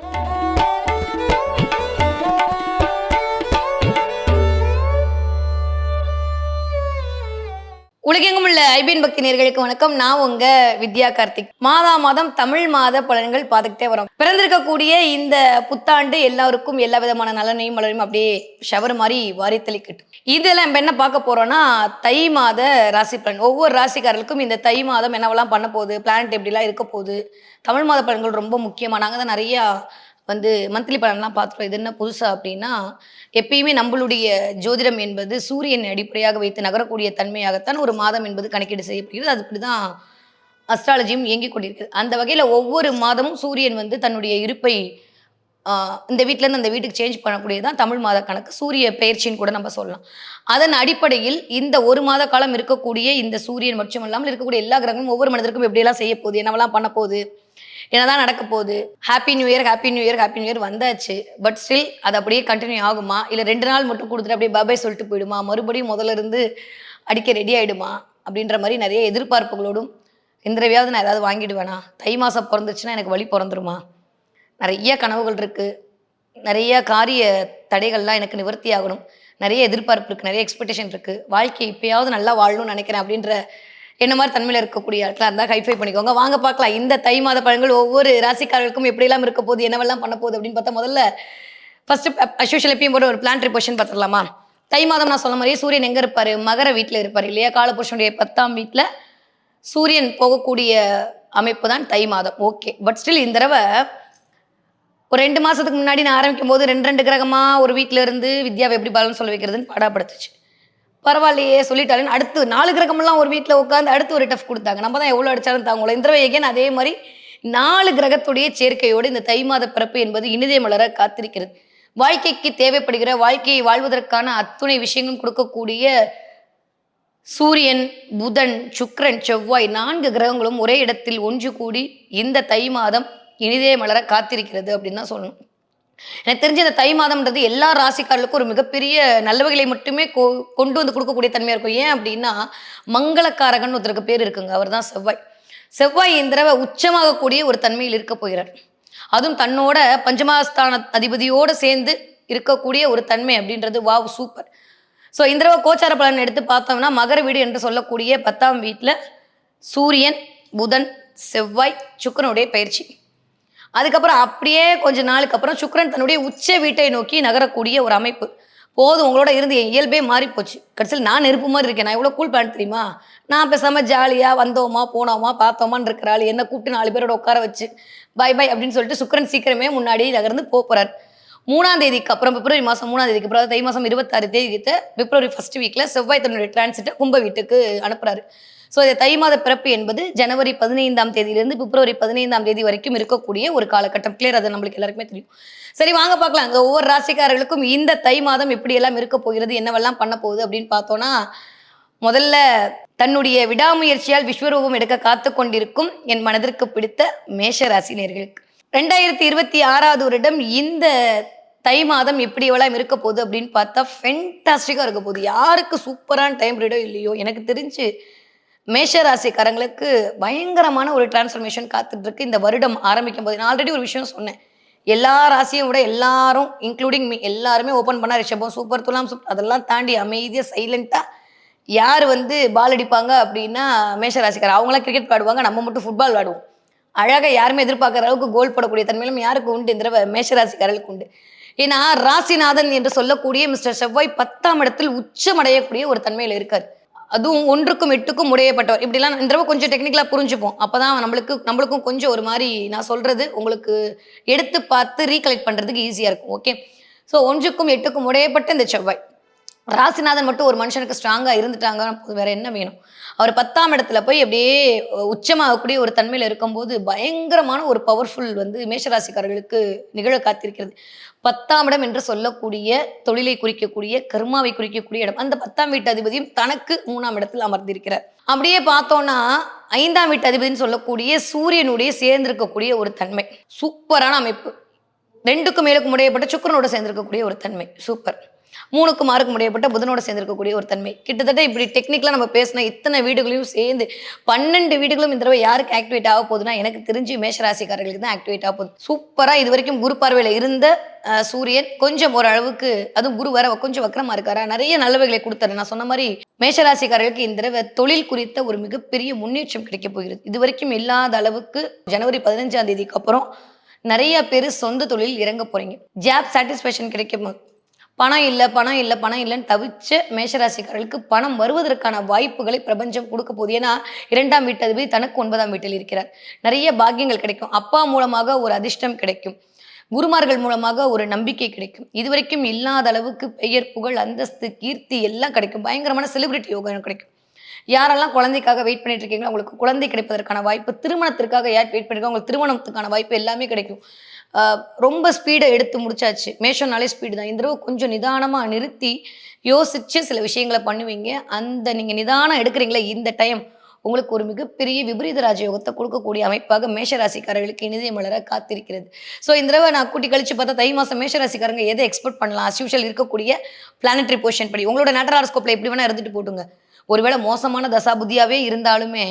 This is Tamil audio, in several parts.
Bye. ஐபிஎன் பக்தி நேர்களுக்கு வணக்கம். நான் உங்க வித்யா கார்த்திக். மாதா மாதம் தமிழ் மாத பலன்கள் பார்த்துக்கிட்டே வரோம். பிறந்திருக்கக்கூடிய இந்த புத்தாண்டு எல்லாருக்கும் எல்லா விதமான நலனையும் மலரையும் அப்படியே ஷவர் மாதிரி வாரி தெளிக்கட்டும். நம்ம என்ன பார்க்க போறோம்னா தை மாத ராசி பலன். ஒவ்வொரு ராசிக்காரர்களுக்கும் இந்த தை மாதம் என்னவெல்லாம் பண்ண போகுது பிளானட் எப்படிலாம் இருக்க போகுது தமிழ் மாத பலன்கள் ரொம்ப முக்கியமா? நாங்கள் தான் நிறையா வந்து மந்த்லி பலன்லாம் பார்த்துட்டோம். இது என்ன புதுசா அப்படின்னா எப்பயுமே நம்மளுடைய ஜோதிடம் என்பது சூரியனை அடிப்படையாக வைத்து நகரக்கூடிய தன்மையாகத்தான் ஒரு மாதம் என்பது கணக்கீடு செய்யப்படுகிறது. அது இப்படி தான் அஸ்ட்ராலஜியும் இயங்கிக் கொண்டிருக்குது அந்த வகையில் ஒவ்வொரு மாதமும் சூரியன் வந்து தன்னுடைய இருப்பை இந்த வீட்டிலேருந்து அந்த வீட்டுக்கு சேஞ்ச் பண்ணக்கூடியதான் தமிழ் மாத கணக்கு. சூரிய பயிற்சின்னு கூட நம்ம சொல்லலாம். அதன் அடிப்படையில் இந்த ஒரு மாத காலம் இருக்கக்கூடிய இந்த சூரியன் மட்டும் இல்லாமல் இருக்கக்கூடிய எல்லா கிரகங்களும் ஒவ்வொரு மனிதருக்கும் எப்படியெல்லாம் செய்ய போகுது என்னவெல்லாம் பண்ண போகுது என்னதான் நடக்க போகுது? Happy new year happy new year happy new year வந்தாச்சு. பட் ஸ்டில் அது அப்படியே கண்டினியூ ஆகுமா? இல்லை ரெண்டு நாள் மட்டும் கொடுத்துட்டு அப்படியே பாபாய் சொல்லிட்டு போயிடுமா? மறுபடியும் முதல்ல இருந்து அடிக்க ரெடி ஆயிடுமா? அப்படின்ற மாதிரி நிறைய எதிர்பார்ப்புகளோடும் இந்த தடவையாவது நான் ஏதாவது வாங்கிடுவேனா? தை மாதம் பிறந்துச்சுன்னா எனக்கு வழி பிறந்துருமா? நிறைய கனவுகள் இருக்குது நிறைய காரிய தடைகள்லாம் எனக்கு நிவர்த்தி ஆகணும். நிறைய எதிர்பார்ப்பு இருக்குது நிறைய எக்ஸ்பெக்டேஷன் இருக்குது வாழ்க்கை இப்பயாவது நல்லா வாழணும்னு நினைக்கிறேன் அப்படின்ற என்ன மாதிரி தன்மையில் இருக்கக்கூடிய இடத்துல இருந்தால் ஹைஃபை பண்ணிக்கோங்க. வாங்க பார்க்கலாம். இந்த தை மாத பழங்கள் ஒவ்வொரு ராசிக்காரர்களுக்கும் எப்படியெல்லாம் இருக்க போகுது என்னவெல்லாம் பண்ண போகுது அப்படின்னு பார்த்தா முதல்ல ஃபர்ஸ்ட் அசோஷியல் எப்பயும் போட்டு ஒரு பிளான் பொசிஷன் பார்த்துடலாமா தை மாதம் நான் சொன்ன மாதிரியே சூரியன் எங்கே இருப்பார்? மகர வீட்டில் இருப்பார் இல்லையா? காலபுருஷனுடைய பத்தாம் வீட்டில் சூரியன் போகக்கூடிய அமைப்பு தான் தை மாதம். ஓகே பட் ஸ்டில் இந்த தடவை ஒரு ரெண்டு மாதத்துக்கு முன்னாடி நான் ஆரம்பிக்கும் போது ரெண்டு ரெண்டு கிரகமாக ஒரு வீட்டில் இருந்து வித்யாவை எப்படி பலன் சொல்ல வைக்கிறதுன்னு படாப்படுத்துச்சு பரவாயில்லையே சொல்லிட்டாருன்னு அடுத்து நாலு கிரகமெல்லாம் ஒரு வீட்டில் உட்காந்து அடுத்து ஒரு டஃப் கொடுத்தாங்க. நம்ம தான் எவ்வளோ அடிச்சாலும் தாங்களோ இந்த தடவை அதே மாதிரி நாலு கிரகத்துடைய சேர்க்கையோடு இந்த தை மாத பிறப்பு என்பது இனிதே மலர காத்திருக்கிறது. வாழ்க்கைக்கு தேவைப்படுகிற வாழ்க்கையை வாழ்வதற்கான அத்துணை விஷயங்களும் கொடுக்கக்கூடிய சூரியன் புதன் சுக்ரன் செவ்வாய் நான்கு கிரகங்களும் ஒரே இடத்தில் ஒன்று கூடி இந்த தை மாதம் இனிதே மலர காத்திருக்கிறது அப்படின்னு தான் சொல்லணும். எனக்கு தெரிஞ்ச இந்த தை மாதம்ன்றது எல்லா ராசிக்காரர்களுக்கும் ஒரு மிகப்பெரிய நல்லவைகளை மட்டுமே கொ கொண்டு வந்து கொடுக்கக்கூடிய தன்மையாக இருக்கும். ஏன் அப்படின்னா மங்களக்காரகன் ஒருத்தருக்கு பேர் இருக்குங்க. அவர் தான் செவ்வாய். செவ்வாய் இந்த தடவை உச்சமாகக்கூடிய ஒரு தன்மையில் இருக்க போகிறார். அதுவும் தன்னோட பஞ்சமாஸ்தான அதிபதியோடு சேர்ந்து இருக்கக்கூடிய ஒரு தன்மை அப்படின்றது வாவ் சூப்பர். ஸோ இந்த தடவை கோச்சார பலன் எடுத்து பார்த்தோம்னா மகர வீடு என்று சொல்லக்கூடிய பத்தாம் வீட்டில் சூரியன் புதன் செவ்வாய் சுக்கரனுடைய பயிற்சி. அதுக்கப்புறம் அப்படியே கொஞ்ச நாளுக்கு அப்புறம் சுக்கரன் தன்னுடைய உச்ச வீட்டை நோக்கி நகரக்கூடிய ஒரு அமைப்பு. போதும் உங்களோட இருந்து என் இயல்பே மாறி போச்சு கடைசியில் நான் நெருப்பு மாதிரி இருக்கேன். நான் எவ்வளோ கூல் பேண்ட் தெரியுமா? நான் பேசாமல் ஜாலியாக வந்தோமா போனோமா பார்த்தோமான்னு இருக்கிற ஆள் என்ன கூப்பிட்டு நாலு பேரோட உட்கார வச்சு பை பை அப்படின்னு சொல்லிட்டு சுக்கிரன் சீக்கிரமே முன்னாடி நகர்ந்து போகிறார் மூணாம் தேதிக்கு அப்புறம் பிப்ரவரி மாதம் மூணாம் தேதிக்கு அப்புறம் தை மாதம் இருபத்தாறு தேதி பிப்ரவரி ஃபர்ஸ்ட் வீக்கில் செவ்வாய் தன்னுடைய டிரான்சிட்டை கும்ப வீட்டுக்கு அனுப்புகிறாரு ஸோ இந்த தை மாத பிறப்பு என்பது ஜனவரி பதினைந்தாம் தேதியிலிருந்து பிப்ரவரி பதினைந்தாம் தேதி வரைக்கும் இருக்கக்கூடிய ஒரு காலகட்டம். கிளியர் அது நம்மளுக்கு எல்லாருக்குமே தெரியும். சரி வாங்க பார்க்கலாம். அங்கே ஒவ்வொரு ராசிக்காரர்களுக்கும் இந்த தை மாதம் எப்படியெல்லாம் இருக்க போகிறது என்னவெல்லாம் பண்ண போகுது அப்படின்னு பார்த்தோன்னா முதல்ல தன்னுடைய விடாமுயற்சியால் விஸ்வரூபம் எடுக்க காத்து கொண்டிருக்கும் என் மனதிற்கு பிடித்த மேஷ ராசினியர்களுக்கு. ரெண்டாயிரத்தி இருபத்தி ஆறாவது வருடம் இந்த தை மாதம் எப்படி எவ்வளவு இருக்க போகுது அப்படின்னு பார்த்தா ஃபென்டாஸ்டிக்காக இருக்க போகுது. யாருக்கு சூப்பரான டைம் பீரியடோ இல்லையோ எனக்கு தெரிஞ்சு மேஷ ராசிக்காரங்களுக்கு பயங்கரமான ஒரு டிரான்ஸ்ஃபர்மேஷன் காத்துட்டு இருக்கு இந்த வருடம் ஆரம்பிக்கும் போது நான் ஆல்ரெடி ஒரு விஷயம் சொன்னேன். எல்லா ராசியும் விட எல்லாரும் இன்க்ளூடிங் மீ எல்லாருமே ஓப்பன் பண்ணா ரிஷபம் சூப்பர் துலாம் சூப்பர் அதெல்லாம் தாண்டி அமைதியாக சைலண்ட்டாக யார் வந்து பால் அடிப்பாங்க அப்படின்னா மேஷ ராசிக்காரர் அவங்களாம் கிரிக்கெட் விளாடுவாங்க நம்ம மட்டும் ஃபுட்பால் விளாடுவோம். அழகாக யாருமே எதிர்பார்க்குற அளவுக்கு கோல் போடக்கூடிய தன்மையிலும் யாருக்கு உண்டு? இந்த மேஷராசிக்காரர்களுக்கு மேஷ உண்டு. ஏன்னா ராசிநாதன் என்று சொல்லக்கூடிய மிஸ்டர் செவ்வாய் பத்தாம் இடத்தில் உச்சமடையக்கூடிய ஒரு தன்மையில் இருக்கார். அதுவும் ஒன்றுக்கும் எட்டுக்கும் உடையப்பட்டவர். இப்படிலாம் இந்த தடவை கொஞ்சம் டெக்னிக்கலாக புரிஞ்சுப்போம். அப்பதான் நம்மளுக்கு நம்மளுக்கும் கொஞ்சம் ஒரு மாதிரி நான் சொல்கிறது உங்களுக்கு எடுத்து பார்த்து ரீகலெக்ட் பண்ணுறதுக்கு ஈஸியாக இருக்கும். ஓகே ஸோ ஒன்றுக்கும் எட்டுக்கும் உடையப்பட்ட இந்த செவ்வாய். ராசிநாதன் மட்டும் ஒரு மனுஷனுக்கு ஸ்ட்ராங்காக இருந்துட்டாங்கன்னா வேற என்ன வேணும்? அவர் பத்தாம் இடத்துல போய் அப்படியே உச்சமாகக்கூடிய ஒரு தன்மையில் இருக்கும்போது பயங்கரமான ஒரு பவர்ஃபுல் வந்து மேஷராசிக்காரர்களுக்கு நிகழ காத்திருக்கிறது. பத்தாம் இடம் என்று சொல்லக்கூடிய தொழிலை குறிக்கக்கூடிய கர்மாவை குறிக்கக்கூடிய இடம். அந்த பத்தாம் வீட்டு அதிபதியும் தனக்கு மூணாம் இடத்தில் அமர்ந்திருக்கிறார். அப்படியே பார்த்தோம்னா ஐந்தாம் வீட்டு அதிபதினு சொல்லக்கூடிய சூரியனுடைய சேர்ந்திருக்கக்கூடிய ஒரு தன்மை. சூப்பரான அமைப்பு. ரெண்டுக்கும் மேலுக்கும் உடையப்பட்ட சுக்கரனோட சேர்ந்திருக்கக்கூடிய ஒரு தன்மை. சூப்பர். மூணுக்கும் மாறுக்கு முடியப்பட்ட புதனோட சேர்ந்திருக்கக்கூடிய ஒரு தன்மை. கிட்டத்தட்ட இப்படி டெக்னிக்கலாக நம்ம பேசின இத்தனை வீடுகளையும் சேர்ந்து பன்னெண்டு வீடுகளும் இந்த தடவை யாருக்கு ஆக்டிவேட் ஆக போகுதுன்னா எனக்கு தெரிஞ்சு மேஷராசிக்காரர்களுக்கு தான் ஆக்டிவேட் ஆக போகுது. சூப்பராக இது வரைக்கும் குரு பார்வையில் இருந்த அஹ், சூரியன் கொஞ்சம் ஓரளவுக்கு அதுவும் குரு வர கொஞ்சம் வக்கரமா இருக்காரா? நிறைய நல்லவைகளை கொடுத்தாரு. நான் சொன்ன மாதிரி மேஷராசிக்காரர்களுக்கு இந்த தடவை தொழில் குறித்த ஒரு மிகப்பெரிய முன்னேற்றம் கிடைக்க போகிறது. இது வரைக்கும் இல்லாத அளவுக்கு ஜனவரி பதினஞ்சாம் தேதிக்கு அப்புறம் நிறைய பேர் சொந்த தொழில் இறங்க போறீங்க. ஜாப் சாட்டிஸ்ஃபேக்ஷன் கிடைக்கும் பணம் இல்லை பணம் இல்லை பணம் இல்லைன்னு தவிச்ச மேஷராசிக்காரர்களுக்கு பணம் வருவதற்கான வாய்ப்புகளை பிரபஞ்சம் கொடுக்க போகுது. ஏன்னா இரண்டாம் வீட்டு அதிபதி தனக்கு ஒன்பதாம் வீட்டில் இருக்கிறார். நிறைய பாக்கியங்கள் கிடைக்கும். அப்பா மூலமாக ஒரு அதிர்ஷ்டம் கிடைக்கும். குருமார்கள் மூலமாக ஒரு நம்பிக்கை கிடைக்கும். இதுவரைக்கும் இல்லாத அளவுக்கு பெயர் புகழ் அந்தஸ்து கீர்த்தி எல்லாம் கிடைக்கும். பயங்கரமான செலிபிரிட்டி யோகம் கிடைக்கும். யாரெல்லாம் குழந்தைக்காக வெயிட் பண்ணிட்டு இருக்கீங்களோ உங்களுக்கு குழந்தை கிடைப்பதற்கான வாய்ப்பு திருமணத்திற்காக யார் வெயிட் பண்ணிருக்கோம் உங்களுக்கு திருமணத்துக்கான வாய்ப்பு எல்லாமே கிடைக்கும். ரொம்ப ஸ்பீடை எடுத்து முடிச்சாச்சு. மேஷம்னாலே ஸ்பீடு தான். இந்த தடவை கொஞ்சம் நிதானமாக நிறுத்தி யோசிச்சு சில விஷயங்களை பண்ணுவீங்க. அந்த நீங்கள் நிதானம் எடுக்கிறீங்களே இந்த டைம் உங்களுக்கு ஒரு மிகப்பெரிய விபரீத ராஜயோகத்தை கொடுக்கக்கூடிய அமைப்பாக மேஷராசிக்காரர்களுக்கு இனிதே மலர காத்திருக்கிறது. ஸோ இந்த தடவை நான் கூட்டி கழிச்சு பார்த்தா தை மாதம் மேஷராசிக்காரங்க எதை எக்ஸ்பெக்ட் பண்ணலாம்? அஸ்யூஷல் இருக்கக்கூடிய பிளானட்ரி பொசிஷன் படி. உங்களோட நட்டராஸ்கோப்பில் எப்படி வேணால் இருந்துட்டு போட்டுங்க ஒருவேளை மோசமான தசாபுத்தியாகவே இருந்தாலுமே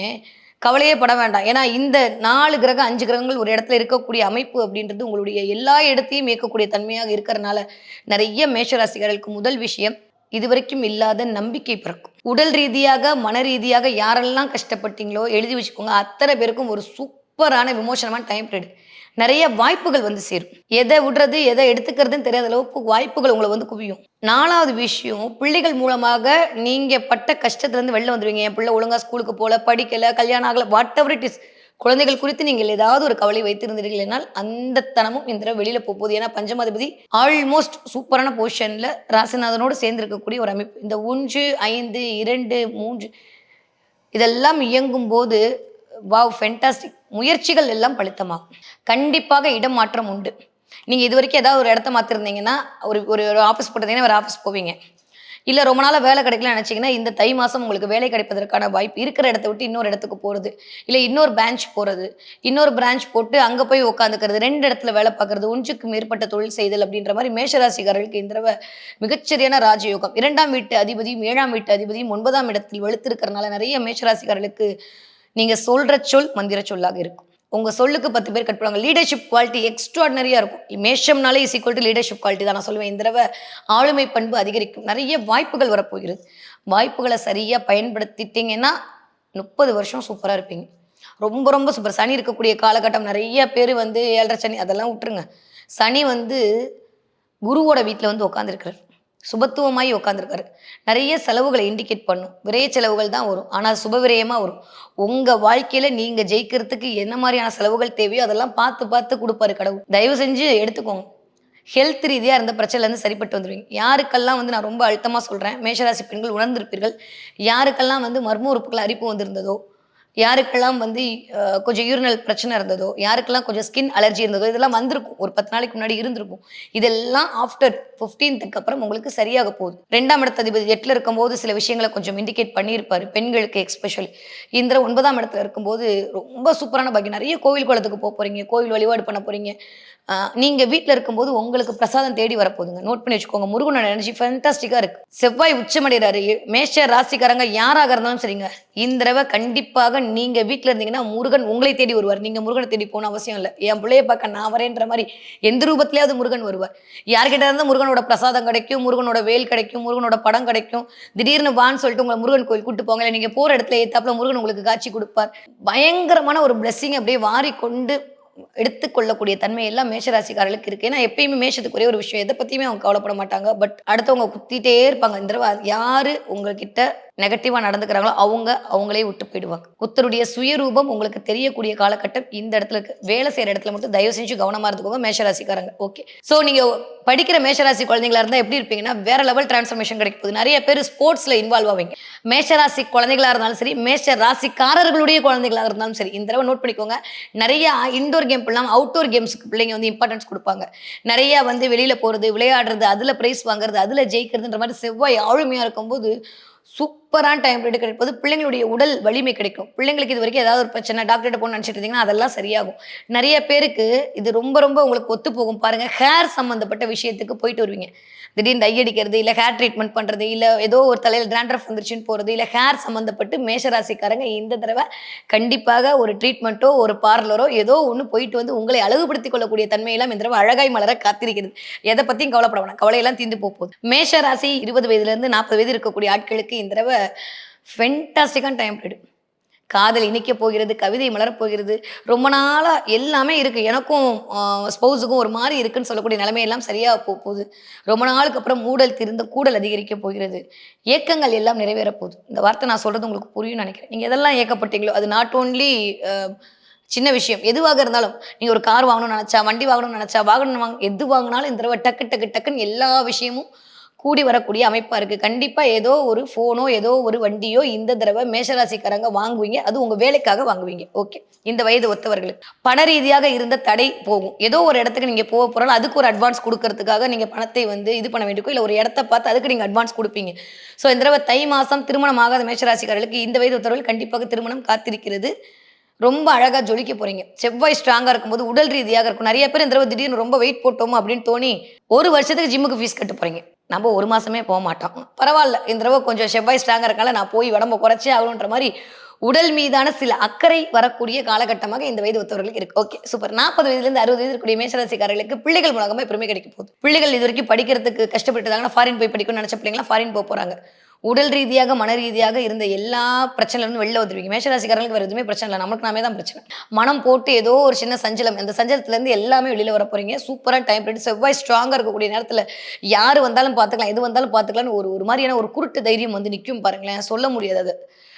கவலையே பட வேண்டாம். ஏன்னா இந்த நாலு கிரகம் அஞ்சு கிரகங்கள் ஒரு இடத்துல இருக்கக்கூடிய அமைப்பு அப்படின்றது உங்களுடைய எல்லா இடத்தையும் இயக்கக்கூடிய தன்மையாக இருக்கிறனால நிறைய மேஷராசிக்காரர்களுக்கு முதல் விஷயம் இதுவரைக்கும் இல்லாத நம்பிக்கை பிறக்கும். உடல் ரீதியாக மன ரீதியாக யாரெல்லாம் கஷ்டப்பட்டீங்களோ எழுதி வச்சுக்கோங்க. அத்தனை பேருக்கும் ஒரு சூப்பரான விமோசனமான டைம் பீரியட் நிறைய வாய்ப்புகள் வந்து சேரும். எதை விடுறது எதை எடுத்துக்கிறதுன்னு தெரியாத அளவுக்கு வாய்ப்புகள் உங்களை வந்து குவியும். நாலாவது விஷயம் பிள்ளைகள் மூலமாக நீங்க பட்ட கஷ்டத்துல இருந்து வெளில வந்துடுவீங்க என் பிள்ளை ஒழுங்கா ஸ்கூலுக்கு போல படிக்கல கல்யாணம் ஆகல வாட் எவர் இட் இஸ் குழந்தைகள் குறித்து நீங்கள் ஏதாவது ஒரு கவலை வைத்திருந்தீர்கள் என்னால் அந்த தனமும் இந்த தடவை வெளியில போகுது. ஏன்னா பஞ்சமாதிபதி ஆல்மோஸ்ட் சூப்பரான பொசிஷன்ல ராசிநாதனோடு சேர்ந்திருக்கக்கூடிய ஒரு அமைப்பு. இந்த ஒன்று ஐந்து இரண்டு மூன்று இதெல்லாம் இயங்கும் போது வாவ் ஃபென்டாஸ்டிக் முயற்சிகள் எல்லாம் பலித்தமாகும் கண்டிப்பாக இடம் மாற்றம் உண்டு. நீங்கள் இது வரைக்கும் ஏதாவது ஒரு இடத்த மாற்றிருந்தீங்கன்னா ஒரு ஒரு ஒரு ஆஃபீஸ் போட்டிருந்தீங்கன்னா ஒரு ஆஃபீஸ் போவீங்க. இல்லை ரொம்ப நாளாக வேலை கிடைக்கல நினைச்சீங்கன்னா இந்த தை மாதம் உங்களுக்கு வேலை கிடைப்பதற்கான வாய்ப்பு இருக்கிற இடத்த விட்டு இன்னொரு இடத்துக்கு போகிறது இல்லை இன்னொரு பிரான்ச் போகிறது இன்னொரு பிரான்ச் போட்டு அங்கே போய் உட்காந்துக்கிறது ரெண்டு இடத்துல வேலை பார்க்கறது ஒன்றுக்கு மேற்பட்ட தொழில் செய்தல் அப்படின்ற மாதிரி மேஷராசிக்காரர்களுக்கு இந்த தடவை மிகச்சரியான ராஜயோகம். இரண்டாம் வீட்டு அதிபதியும் ஏழாம் வீட்டு அதிபதியும் ஒன்பதாம் இடத்தில் வலுத்திருக்கிறதுனால நிறைய மேஷராசிக்காரர்களுக்கு நீங்கள் சொல்கிற சொல் மந்திர சொல்லாக இருக்கும். உங்கள் சொல்லுக்கு பத்து பேர் கட்டுவாங்க லீடர்ஷிப் குவாலிட்டி எக்ஸ்ட்ராடனரியாக இருக்கும். மேஷம்னாலே is equal to leadership quality தான் நான் சொல்லுவேன். இந்த தடவை ஆளுமை பண்பு அதிகரிக்கும். நிறைய வாய்ப்புகள் வரப்போகிறது. வாய்ப்புகளை சரியாக பயன்படுத்திட்டீங்கன்னா முப்பது வருஷம் சூப்பராக இருப்பீங்க. ரொம்ப ரொம்ப சூப்பர் சனி இருக்கக்கூடிய காலகட்டம் நிறைய பேர் வந்து ஏழரை சனி அதெல்லாம் விட்டுருங்க. சனி வந்து குருவோட வீட்டில் வந்து உட்காந்துருக்கிறார் சுபத்துவமாகி உட்காந்துருக்காரு நிறைய செலவுகளை இண்டிகேட் பண்ணும். விரைய செலவுகள் தான் வரும். ஆனால் சுப விரயமாக வரும். உங்கள் வாழ்க்கையில் நீங்கள் ஜெயிக்கிறதுக்கு என்ன மாதிரியான செலவுகள் தேவையோ அதெல்லாம் பார்த்து பார்த்து கொடுப்பாரு கடவுள். தயவு செஞ்சு எடுத்துக்கோங்க. ஹெல்த் ரீதியாக இருந்த பிரச்சனைலேருந்து சரிப்பட்டு வந்துடுவீங்க யாருக்கெல்லாம் வந்து நான் ரொம்ப அழுத்தமாக சொல்கிறேன் மேஷராசி பெண்கள் உணர்ந்திருப்பீர்கள். யாருக்கெல்லாம் வந்து மர்ம உறுப்புகள் அரிப்பு வந்திருந்ததோ யாருக்கெல்லாம் வந்து கொஞ்சம் யூரினல் பிரச்சனை இருந்ததோ யாருக்கெல்லாம் கொஞ்சம் ஸ்கின் அலர்ஜி இருந்ததோ இதெல்லாம் வந்திருக்கும். ஒரு பத்து நாளைக்கு முன்னாடி இருந்திருக்கும். இதெல்லாம் ஆஃப்டர் ஃபிஃப்டீன்த்துக்கு அப்புறம் உங்களுக்கு சரியாக போகுது. ரெண்டாம் இடத்து அதிபதி எட்டில் இருக்கும்போது சில விஷயங்களை கொஞ்சம் இண்டிகேட் பண்ணியிருப்பாரு பெண்களுக்கு எக்ஸ்பெஷலி இந்த ஒன்பதாம் இடத்துல இருக்கும்போது ரொம்ப சூப்பரான பாக்கியம். நிறைய கோவில் குளத்துக்கு போக போகிறீங்க கோவில் வழிபாடு பண்ண போகிறீங்க நீங்கள் வீட்டில் இருக்கும்போது உங்களுக்கு பிரசாதம் தேடி வரப்போகுதுங்க. நோட் பண்ணி வச்சுக்கோங்க. முருகனோட எனர்ஜி ஃபேன்டாஸ்டிக்காக இருக்குது செவ்வாய் உச்சமடைகிறாரு மேஷ ராசிக்காரங்க யாராக இருந்தாலும் சரிங்க. இந்த தடவை கண்டிப்பாக நீங்க வீட்டில் இருந்தீங்கன்னா முருகன் உங்களை தேடி வருவார். நீங்க முருகனை தேடி போகணும் அவசியம் இல்லை. என் பிள்ளைய பார்க்க நான் வரேன்ற மாதிரி எந்த ரூபத்திலேயாவது முருகன் வருவார். யார்கிட்ட இருந்தால் முருகனோட பிரசாதம் கிடைக்கும் முருகனோட வேல் கிடைக்கும் முருகனோட படம் கிடைக்கும். திடீர்னு வான்னு சொல்லிட்டு உங்களை முருகன் கோயில் கூட்டு போங்க. இல்லை நீங்க போற இடத்துல ஏத்தாப்புல முருகன் உங்களுக்கு காட்சி கொடுப்பார். பயங்கரமான ஒரு blessing அப்படியே வாரி கொண்டு எடுத்துக்கொள்ளக்கூடிய தன்மை எல்லாம் மேஷராசிக்காரர்களுக்கு இருக்கு. ஏன்னா எப்பயுமே மேஷத்துக்கு ஒரே ஒரு விஷயம். எதை பத்தியுமே அவங்க கவலைப்பட மாட்டாங்க. பட் அடுத்தவங்க குத்திட்டே இருப்பாங்க. இந்த தடவை யாரு உங்ககிட்ட நெகட்டிவாக நடந்துக்கிறாங்களோ அவங்க அவங்களே விட்டு போயிடுவாங்க. ஒருத்தருடைய சுயரூபம் உங்களுக்கு தெரியக்கூடிய காலகட்டம் இந்த இடத்துல இருக்கு. வேலை செய்யற இடத்துல மட்டும் தயவு செஞ்சு கவனமா இருந்துக்கோங்க மேஷராசிக்காரங்க. ஓகே ஸோ நீங்க படிக்கிற மேஷராசி குழந்தைங்களா இருந்தா எப்படி இருப்பீங்கன்னா வேற லெவல் டிரான்ஸ்ஃபர்மேஷன் கிடைக்க போகுது. நிறைய பேர் ஸ்போர்ட்ஸ்ல இன்வால்வ் ஆவீங்க. மேஷராசி குழந்தைகளா இருந்தாலும் சரி மேஷ ராசிக்காரர்களுடைய குழந்தைகளாக இருந்தாலும் சரி இந்த தடவை நோட் பண்ணிக்கோங்க. நிறைய இன்டோர் கேம் இல்லாமல் அவுட்டோர் கேம்ஸ்க்கு பிள்ளைங்க வந்து இம்பார்ட்டன்ஸ் கொடுப்பாங்க. நிறைய வந்து வெளியில போறது விளையாடுறது அதுல பிரைஸ் வாங்குறது அதுல ஜெயிக்கிறதுன்ற மாதிரி செவ்வாய் ஆளுமையா இருக்கும்போது சூப்பர் சூப்பரான டைம் பீரியட் கிடைப்பது. பிள்ளைங்களுடைய உடல் வலிமை கிடைக்கும். பிள்ளைங்களுக்கு இது வரைக்கும் ஏதாவது ஒரு பிரச்சனை டாக்டர்கிட்ட போகணும்னு நினச்சிட்டு இருந்தீங்கன்னா அதெல்லாம் சரியாகும். நிறைய பேருக்கு இது ரொம்ப ரொம்ப உங்களுக்கு ஒத்து போகும். பாருங்க ஹேர் சம்மந்தப்பட்ட விஷயத்துக்கு போயிட்டு வருவீங்க. திடீர்னு டை அடிக்கிறது இல்லை ஹேர் ட்ரீட்மெண்ட் பண்ணுறது இல்லை ஏதோ ஒரு தலையில் டிராண்ட்ரஃப் வந்துருச்சுன்னு போகிறது இல்லை ஹேர் சம்மந்தப்பட்டு மேஷராசிக்காரங்க இந்த தடவை கண்டிப்பாக ஒரு ட்ரீட்மெண்ட்டோ ஒரு பார்லரோ ஏதோ ஒன்று போயிட்டு வந்து உங்களை அழகுபடுத்திக் கொள்ளக்கூடிய தன்மையெல்லாம் இந்த தடவை அழகாய் மலர காத்திருக்கிறது. எதை பற்றியும் கவலைப்பட வேணாம். கவலையெல்லாம் தீர்ந்து போக போகுது. மேஷ ராசி இருபது வயதுலேருந்து நாற்பது வயது இருக்கக்கூடிய ஆட்களுக்கு இந்த தடவை ஃபென்டாஸ்டிக்கான டைம் பீரியட் காதல் இணைக்க போகிறது கவிதை மலரப்போகிறது ரொம்ப நாளாக எல்லாமே இருக்குது எனக்கும் ஸ்பௌஸுக்கும் ஒரு மாதிரி இருக்குன்னு சொல்லக்கூடிய நிலைமையெல்லாம் சரியாக போக போகுது. ரொம்ப நாளுக்கு அப்புறம் மூடல் திருந்த கூடல் அதிகரிக்க போகிறது. ஏக்கங்கள் எல்லாம் நிறைவேற போகுது. இந்த வார்த்தை நான் சொல்கிறது உங்களுக்கு புரியும்னு நினைக்கிறேன். நீங்கள் எதெல்லாம் ஏக்கப்பட்டீங்களோ அது நாட் ஓன்லி சின்ன விஷயம். எதுவாக இருந்தாலும் நீங்கள் ஒரு கார் வாங்கணும்னு நினச்சா வண்டி வாங்கணும்னு நினச்சா வாகனம் வாங்க எது வாங்கினாலும் இந்த தடவை டக்கு டக்கு டக்குன்னு எல்லா விஷயமும் கூடி வரக்கூடிய அமைப்பாக இருக்குது கண்டிப்பாக ஏதோ ஒரு ஃபோனோ ஏதோ ஒரு வண்டியோ இந்த தடவை மேஷராசிக்காரங்க வாங்குவீங்க. அது உங்கள் வேலைக்காக வாங்குவீங்க. ஓகே இந்த வயது ஒத்தவர்களுக்கு. பண ரீதியாக இருந்த தடை போகும். ஏதோ ஒரு இடத்துக்கு நீங்கள் போக போகிறாலும் அதுக்கு ஒரு அட்வான்ஸ் கொடுக்கறதுக்காக நீங்கள் பணத்தை வந்து இது பண்ண வேண்டியிருக்கும். இல்லை ஒரு இடத்த பார்த்து அதுக்கு நீங்கள் அட்வான்ஸ் கொடுப்பீங்க. ஸோ இந்த தடவை தை மாதம் திருமணம் ஆகாத மேஷராசிக்காரர்களுக்கு இந்த வயது ஒத்தவர்கள் கண்டிப்பாக திருமணம் காத்திருக்கிறது. ரொம்ப அழகாக ஜொலிக்க போறீங்க. செவ்வாய் ஸ்ட்ராங்காக இருக்கும்போது உடல் ரீதியாக இருக்கும். நிறைய பேர் இந்த தடவை திடீர்னு ரொம்ப வெயிட் போட்டோமோ அப்படின்னு தோணி ஒரு வருஷத்துக்கு ஜிம்முக்கு ஃபீஸ் கட்ட போறீங்க. நம்ம ஒரு மாசமே போக மாட்டோம். பரவாயில்ல இந்த தடவை கொஞ்சம் செவ்வாய் ஸ்ட்ராங்காக இருக்கனால நான் போய் உடம்ப குறைச்சே ஆகணுன்ற மாதிரி உடல் மீதான சில அக்கறை வரக்கூடிய காலகட்டமாக இந்த வயது ஒத்தவர்களுக்கு இருக்கு. ஓகே சூப்பர் நாற்பது வயதுலேருந்து அறுபது வயது இருக்கக்கூடிய மேசராசிக்காரர்களுக்கு பிள்ளைகள் மூலமாக பெருமை கிடைக்க போகுது. பிள்ளைகள் இது வரைக்கும் படிக்கிறதுக்கு கஷ்டப்பட்டுருந்தாங்கன்னா ஃபாரின் போய் படிக்கணும்னு நினச்ச பிள்ளைங்களாம் ஃபாரின் போக போகிறாங்க உடல் ரீதியாக மன ரீதியாக இருந்த எல்லா பிரச்சனையிலும் வெளில வந்துருவீங்க. மேஷராசிக்காரங்களுக்கு வேறு எதுவுமே பிரச்சனை இல்லை. நமக்கு நாமே தான் பிரச்சனை. மனம் போட்டு ஏதோ ஒரு சின்ன சஞ்சலம் அந்த சஞ்சலத்துலேருந்து எல்லாமே வெளியில் வர போறீங்க. சூப்பராக டைம் பீரியட் செவ்வாய் ஸ்ட்ராங்காக இருக்கக்கூடிய நேரத்தில் யார் வந்தாலும் பார்த்துக்கலாம் எது வந்தாலும் பார்த்துக்கலாம்னு ஒரு ஒரு மாதிரியான ஒரு குருட்டு தைரியம் வந்து நிற்கும் பாருங்களேன். சொல்ல முடியாது அது.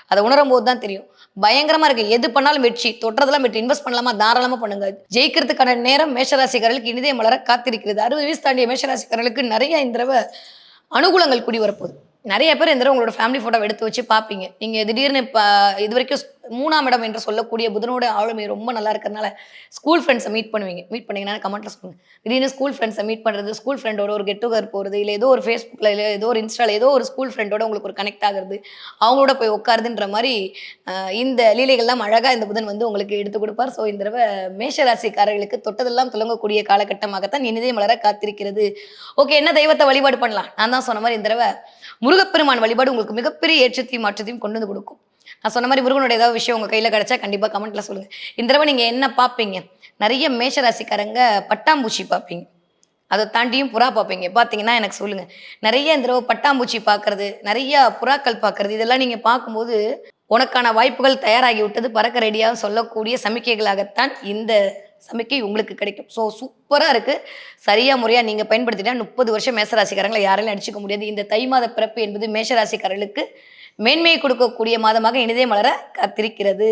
அதை உணரும் போது தான் தெரியும். பயங்கரமா இருக்கு. எது பண்ணாலும் வெற்றி. தொட்டதெல்லாம் வெற்றி. இன்வெஸ்ட் பண்ணலாமா? தாராளமா பண்ணுங்க. ஜெயிக்கிறதுக்கான நேரம் மேஷராசிக்காரர்களுக்கு இனிதே மலர காத்திருக்கிறது. அறுபது வயசு தாண்டிய மேஷராசிக்காரர்களுக்கு நிறைய இந்த தடவை அனுகூலங்கள் கூடி வரப்போகுது. நிறைய பேர் இந்த உங்களோட ஃபேமிலி ஃபோட்டோ எடுத்து வச்சு பார்ப்பீங்க. நீங்கள் திடீர்னு இப்போ இது வரைக்கும் மூணாம் இடம் என்று சொல்லக்கூடிய புதனோட ஆளுமை ரொம்ப நல்லா இருக்கிறதுனால ஸ்கூல் ஃப்ரெண்ட்ஸை மீட் பண்ணுவீங்க. மீட் பண்ணீங்கன்னா கமெண்ட்டில் சொல்லுங்க. திடீர்னு ஸ்கூல் ஃப்ரெண்ட்ஸை மீட் பண்ணுறது ஸ்கூல் ஃப்ரெண்டோட ஒரு கெட் டுகர் போகிறது இல்லை ஏதோ ஒரு ஃபேஸ்புக்கில் இல்லை ஏதோ ஒரு இன்ஸ்டாவில் ஏதோ ஒரு ஸ்கூல் ஃப்ரெண்டோட உங்களுக்கு ஒரு கனெக்ட் ஆகிறது அவங்களோட போய் உட்காருதுன்ற மாதிரி இந்த லீலைகள்லாம் அழகாக இந்த புதன் வந்து உங்களுக்கு எடுத்து கொடுப்பார். ஸோ இந்த தடவை மேஷராசிக்காரர்களுக்கு தொட்டதெல்லாம் துலங்கக்கூடிய காலகட்டமாகத்தான் இனிதே மலர காத்திருக்கிறது. ஓகே என்ன தெய்வத்தை வழிபாடு பண்ணலாம்? நான் தான் சொன்ன மாதிரி இந்த தடவை முருகப்பெருமான் வழிபாடு உங்களுக்கு மிகப்பெரிய ஏற்றத்தையும் மாற்றத்தையும் கொண்டு வந்து கொடுக்கும். நான் சொன்ன மாதிரி முருகனோட ஏதாவது விஷயம் உங்கள் கையில் கிடைச்சா கண்டிப்பாக கமெண்ட்ல சொல்லுங்க. இந்த தடவை நீங்கள் என்ன பார்ப்பீங்க? நிறைய மேஷராசிக்காரங்க பட்டாம்பூச்சி பார்ப்பீங்க. அதை தாண்டியும் புறா பார்ப்பீங்க. பார்த்தீங்கன்னா எனக்கு சொல்லுங்க. நிறைய இந்த தடவை பட்டாம்பூச்சி பார்க்கறது நிறைய புறாக்கள் பார்க்கறது இதெல்லாம் நீங்கள் பார்க்கும்போது உனக்கான வாய்ப்புகள் தயாராகி விட்டது. பறக்க ரெடியாக சொல்லக்கூடிய சமிக்கைகளாகத்தான் இந்த சமிக்கை உங்களுக்கு கிடைக்கும். ஸோ சூப்பராக இருக்குது சரியாக முறையாக நீங்கள் பயன்படுத்தினா முப்பது வருஷம் மேசராசிக்காரங்களை யாராலையும் அடிச்சுக்க முடியாது. இந்த தை மாத பிறப்பு என்பது மேஷராசிக்காரர்களுக்கு மேன்மையை கொடுக்கக்கூடிய மாதமாக இனிதே மலர காத்திருக்கிறது.